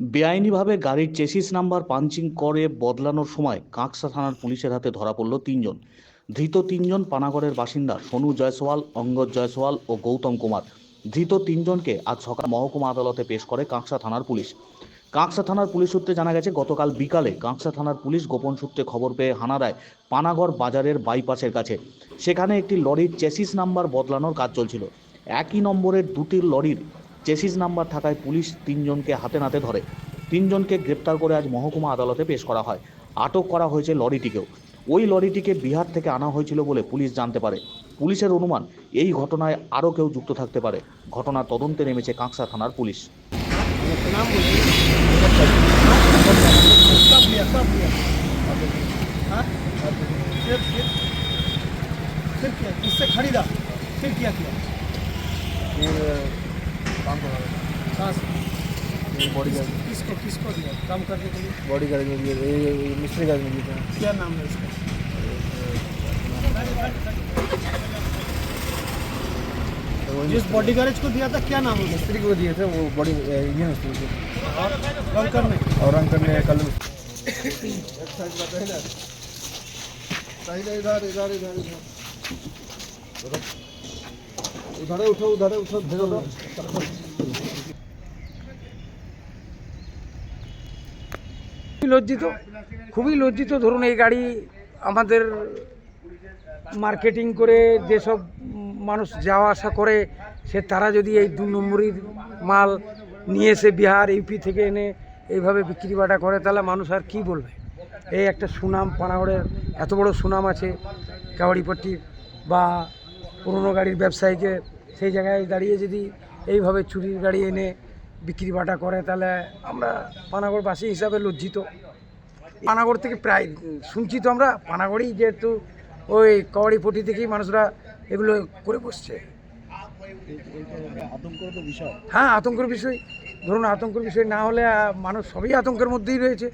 বেআইনিভাবে গাড়ির chassis number punching করে বদলানোর সময় কাঁকসা থানার পুলিশের হাতে ধরা পড়ল তিনজন। ধৃত তিনজন পানাগড়ের বাসিন্দা সোনু জয়সওয়াল, অঙ্গদ জয়সওয়াল ও গৌতম কুমার। ধৃত তিনজনকে আজ সকাল মহকুমা আদালতে পেশ করে কাঁকসা থানার পুলিশ। কাঁকসা থানার পুলিশ সূত্রে জানা গেছে, গতকাল বিকালে কাঁকসা থানার পুলিশ গোপন সূত্রে খবর পেয়ে হানা দেয় পানাগড় বাজারের বাইপাসের কাছে। সেখানে একটি লরির চেসিস নাম্বার বদলানোর কাজ চলছিল। একই নম্বরের দুটি লরির চেসিস নাম্বার থাকায় পুলিশ তিনজনকে হাতে নাতে ধরে তিনজনকে গ্রেপ্তার করে আজ মহকুমা আদালতে পেশ করা হয় আটক করা হয়েছে লরিটিকেও ওই লরিটিকে বিহার থেকে আনা হয়েছিল বলে পুলিশ জানতে পারে পুলিশের অনুমান এই ঘটনায় আরও কেউ যুক্ত থাকতে পারে ঘটনার তদন্তে নেমেছে কাঁকসা থানার পুলিশ नाम बोलिए सब लिया सब लिया हाँ फिर फिर फिर क्या इससे खरीदा फिर क्या किया काम कर कहाँ बॉडी गार्ड किसको किसको दिया? काम करने के लिए? बॉडी गार्ड में मिस्त्री गार्ड में क्या नाम है इसका जिस बॉडी गार्ड को दिया था क्या नाम है मिस्त्री को दिए थे वो बॉडी इंडियन मिस्त्री को। और रंग करने। और रंग करने कल। इधर इधर इधर इधर। उधर। उठो उधर उठो খুবই লজ্জিত খুবই লজ্জিত। ধরুন এই গাড়ি আমাদের মার্কেটিং করে যেসব মানুষ যাওয়া আসা করে, সে তারা যদি এই দু নম্বরের মাল নিয়ে এসে বিহার ইউপি থেকে এনে এইভাবে বিক্রি বাটা করে, তাহলে মানুষ আর কি বলবে? এই একটা সুনাম পানাগড়ের এত বড় সুনাম আছে কাবাডিপট্টির বা পুরনো গাড়ির ব্যবসায়ীকে, সেই জায়গায় দাঁড়িয়ে যদি এইভাবে চুরির গাড়ি এনে বিক্রি বাটা করে, তাহলে আমরা পানাগড়বাসী হিসাবে লজ্জিত। পানাগড় থেকে প্রায় শুনছি তো আমরা, পানাগড়েই যেহেতু ওই কবাডিপট্টি থেকেই মানুষরা এগুলো করে বসছে। হ্যাঁ আতঙ্কের বিষয়। ধরুন, আতঙ্কের বিষয় না হলে মানুষ সবই আতঙ্কের মধ্যেই রয়েছে।